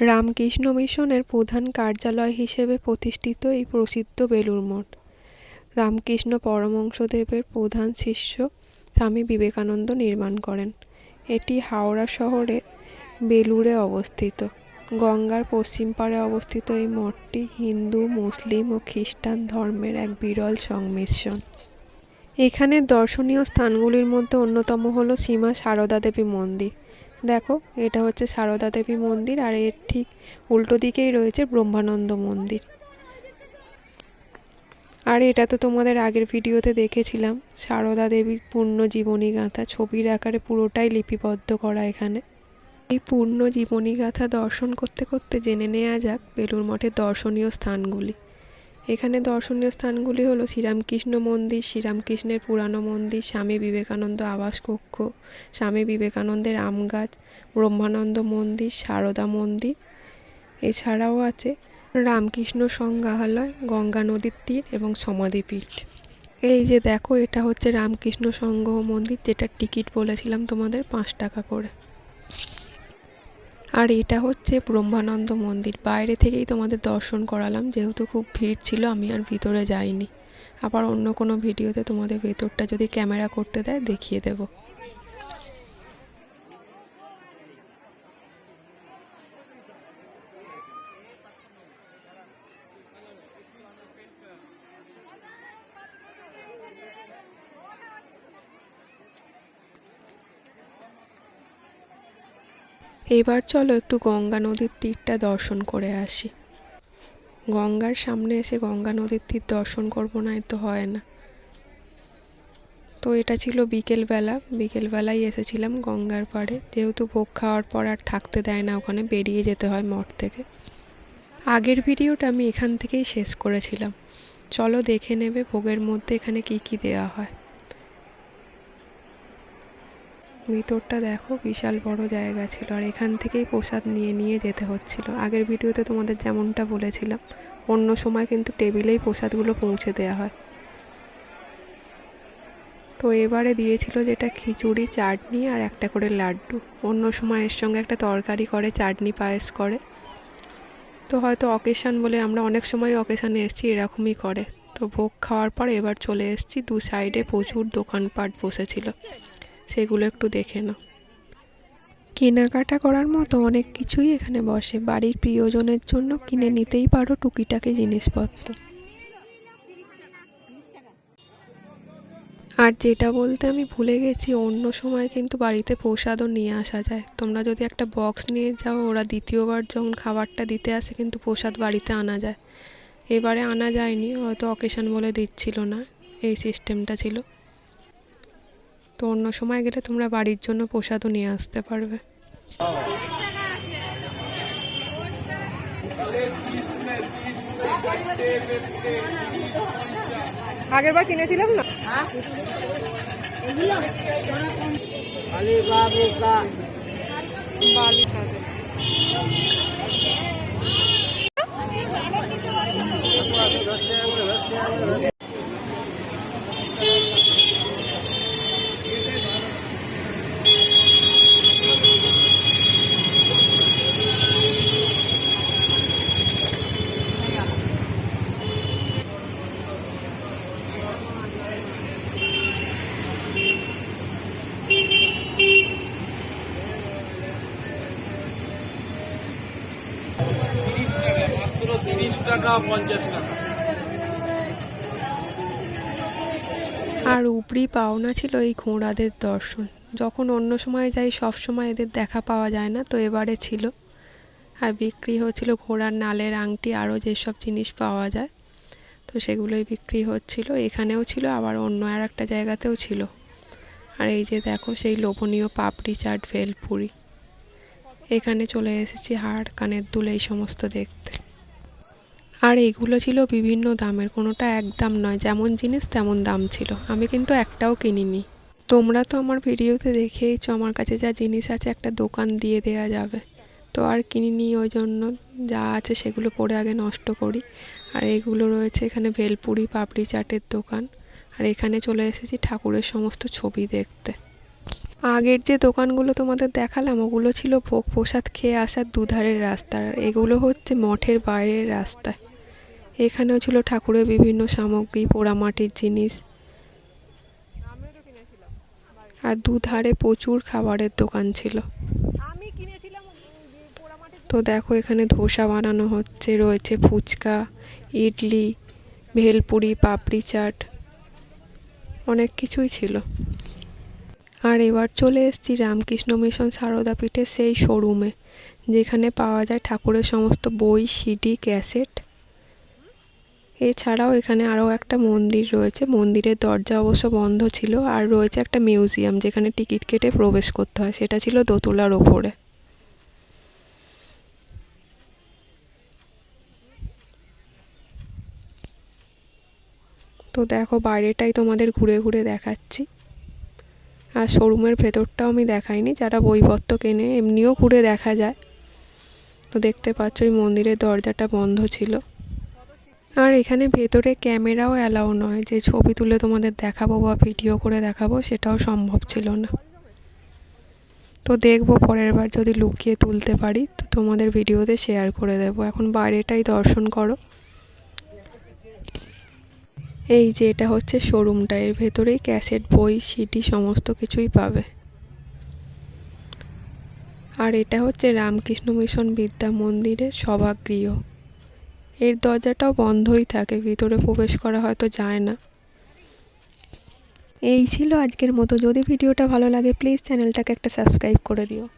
রামকৃষ্ণ মিশনের প্রধান কার্যালয় হিসেবে প্রতিষ্ঠিত এই প্রসিদ্ধ বেলুড় মঠ। রামকৃষ্ণ পরমহংসদেবের প্রধান শিষ্য স্বামী বিবেকানন্দ নির্মাণ করেন। এটি হাওড়া শহরের বেলুড়ে অবস্থিত। গঙ্গার পশ্চিম পাড়ে অবস্থিত এই মঠটি হিন্দু, মুসলিম ও খ্রিস্টান ধর্মের এক বিরল সংমিশ্রণ। এখানে দর্শনীয় স্থানগুলির মধ্যে অন্যতম হলো সীমা সারদা দেবী মন্দির। দেখো, এটা হচ্ছে সারদা দেবী মন্দির আর এর ঠিক উল্টো দিকেই রয়েছে ব্রহ্মানন্দ মন্দির। আর এটা তো তোমাদের আগের ভিডিওতে দেখেছিলাম, সারদা দেবীর পূর্ণ জীবনী গাঁথা ছবির আকারে পুরোটাই লিপিবদ্ধ করা এখানে। এই পূর্ণ জীবনী গাথা দর্শন করতে করতে জেনে নেওয়া যাক বেলুর মঠের দর্শনীয় স্থানগুলি। এখানে দর্শনীয় স্থানগুলি হলো শ্রীরামকৃষ্ণ মন্দির, শ্রীরামকৃষ্ণের পুরানো মন্দির, স্বামী বিবেকানন্দ আবাস কক্ষ, স্বামী বিবেকানন্দের আম গাছ, ব্রহ্মানন্দ মন্দির, সারদা মন্দির। এছাড়াও আছে রামকৃষ্ণ সংগ্রহালয়, গঙ্গা নদীর তীর এবং সমাধিপীঠ। এই যে দেখো, এটা হচ্ছে রামকৃষ্ণ সংঘ মন্দির, যেটার টিকিট বলেছিলাম তোমাদের, পাঁচ টাকা করে। আর এটা হচ্ছে ব্রহ্মানন্দ মন্দির। বাইরে থেকেই তোমাদের দর্শন করালাম, যেহেতু খুব ভিড় ছিল, আমি আর ভিতরে যাইনি। আবার অন্য কোনো ভিডিওতে তোমাদের ভেতরটা যদি ক্যামেরা করতে দেয়, দেখিয়ে দেবো। এবার চলো একটু গঙ্গা নদীর তীরটা দর্শন করে আসি। গঙ্গার সামনে এসে গঙ্গা নদীর তীর দর্শন করব না তো হয় না। তো এটা ছিল বিকেলবেলা, বিকেলবেলায় এসেছিলাম গঙ্গার পাড়ে। যেহেতু ভোগ খাওয়ার পর আর থাকতে দেয় না, ওখানে বেরিয়ে যেতে হয় মঠ থেকে। আগের ভিডিওটা আমি এখান থেকেই শেষ করেছিলাম। চলো দেখে নেবে ভোগের মধ্যে এখানে কি কি দেওয়া হয়। ভিতরটা দেখো, বিশাল বড় জায়গা ছিল আর এখান থেকেই প্রসাদ নিয়ে নিয়ে যেতে হচ্ছিল। আগের ভিডিওতে তোমাদের যেমনটা বলেছিলাম, অন্য সময় কিন্তু টেবিলেই প্রসাদগুলো পৌঁছে দেওয়া হয়। তো এবারে দিয়েছিল যেটা খিচুড়ি, চাটনি আর একটা করে লাড্ডু। অন্য সময় এর সঙ্গে একটা তরকারি করে, চাটনি পায়েস করে। তো হয়তো অকেশান বলে আমরা অনেক সময় অকেশানে এসেছি, এরকমই করে। তো ভোগ খাওয়ার পর এবার চলে এসেছি, দু সাইডে প্রচুর দোকানপাট বসেছিল। সেগুলো একটু দেখে নাও। কেনাকাটা করার মতো অনেক কিছুই এখানে বসে। বাড়ির প্রিয়জনের জন্য কিনে নিতেই পারো টুকিটাকি জিনিসপত্র। আর যেটা বলতে আমি ভুলে গেছি অন্য সময় কিন্তু বাড়িতে প্রসাদও নিয়ে আসা যায়। তোমরা যদি একটা বক্স নিয়ে যাও ওরা দ্বিতীয়বার যখন খাবারটা দিতে আসে কিন্তু প্রসাদ বাড়িতে আনা যায়। এবারে আনা যায়নি হয়তো অকেশন বলে দিচ্ছিল না এই সিস্টেমটা ছিল। তো অন্য সময় গেলে তোমরা বাড়ির জন্য প্রসাদও নিয়ে আসতে পারবে। আগের বার কিনেছিলাম না? বাবু का বালি আর উপরি পাওনা ছিল এই ঘোড়াদের দর্শন। যখন অন্য সময় যাই, সব সময় এদের দেখা পাওয়া যায় না, তো এবারে ছিল। আর বিক্রি হচ্ছিল ঘোড়ার নালের আংটি আরও যেসব জিনিস পাওয়া যায়, তো সেগুলোই বিক্রি হচ্ছিল। এখানেও ছিল, আবার অন্য আর একটা জায়গাতেও ছিল। আর এই যে দেখো, সেই লোভনীয় পাপড়ি চাট, ভেলপুরি। এখানে চলে এসেছি হাড়, কানের দুল, এই সমস্ত দেখতে। আর এগুলো ছিল বিভিন্ন দামের, কোনোটা এক দাম নয়, যেমন জিনিস তেমন দাম ছিল। আমি কিন্তু একটাও কিনিনি। তোমরা তো আমার ভিডিওতে দেখেইছো, আমার কাছে যা জিনিস আছে একটা দোকান দিয়ে দেওয়া যাবে। তো আর কিনিনি, ওই জন্য যা আছে সেগুলো পরে আগে নষ্ট করি। আর এগুলো রয়েছে এখানে ভেলপুরি পাপড়ি চাটের দোকান। আর এখানে চলে এসেছি ঠাকুরের সমস্ত ছবি দেখতে। আগের যে দোকানগুলো তোমাদের দেখালাম, ওগুলো ছিল ভোগ প্রসাদ খেয়ে আসার দুধারের রাস্তা। আর এগুলো হচ্ছে মঠের বাইরের রাস্তায়। এখানেও ছিল ঠাকুরের বিভিন্ন সামগ্রী, পোড়ামাটির জিনিস। আর দুধারে প্রচুর খাবারের দোকান ছিল। তো দেখো এখানে ধোসা বানানো হচ্ছে, রয়েছে ফুচকা, ইডলি, ভেলপুরি, পাপড়ি চাট, অনেক কিছুই ছিল। আর এবার চলে এসেছি রামকৃষ্ণ মিশন সারদা পীঠের সেই শোরুমে, যেখানে পাওয়া যায় ঠাকুরের সমস্ত বই, সিডি, ক্যাসেট এছাড়াও এখানে আরও একটা মন্দির রয়েছে। মন্দিরের দরজা অবশ্য বন্ধ ছিল আর রয়েছে একটা মিউজিয়াম যেখানে টিকিট কেটে প্রবেশ করতে হয়। সেটা ছিল দোতলার ওপরে। তো দেখো, বাইরেটাই তোমাদের ঘুরে ঘুরে দেখাচ্ছি। আর শোরুমের ভেতরটাও আমি দেখাইনি। যারা বইপত্র কেনে এমনিও ঘুরে দেখা যায়। তো দেখতে পাচ্ছ, ওই মন্দিরের দরজাটা বন্ধ ছিল। আর এখানে ভেতরে ক্যামেরাও অ্যালাউ নয়। যে ছবি তুলে তোমাদের দেখাবো বা ভিডিও করে দেখাবো, সেটাও সম্ভব ছিল না। তো দেখব পরের বার যদি লুকিয়ে তুলতে পারি, তো তোমাদের ভিডিওতে শেয়ার করে দেবো। এখন বাইরেটাই দর্শন করো। এই যে এটা হচ্ছে শোরুমটা এর ভেতরেই ক্যাসেট, বই সিডি সমস্ত কিছুই পাবে। আর এটা হচ্ছে রামকৃষ্ণ মিশন বিদ্যা মন্দিরের সভাগৃহ। এর দরজাটাও বন্ধই থাকে, ভিতরে প্রবেশ করা হয়তো যায় না। এই ছিল আজকের মতো। যদি ভিডিওটা ভালো লাগে প্লিজ চ্যানেলটাকে একটা সাবস্ক্রাইব করে দিও।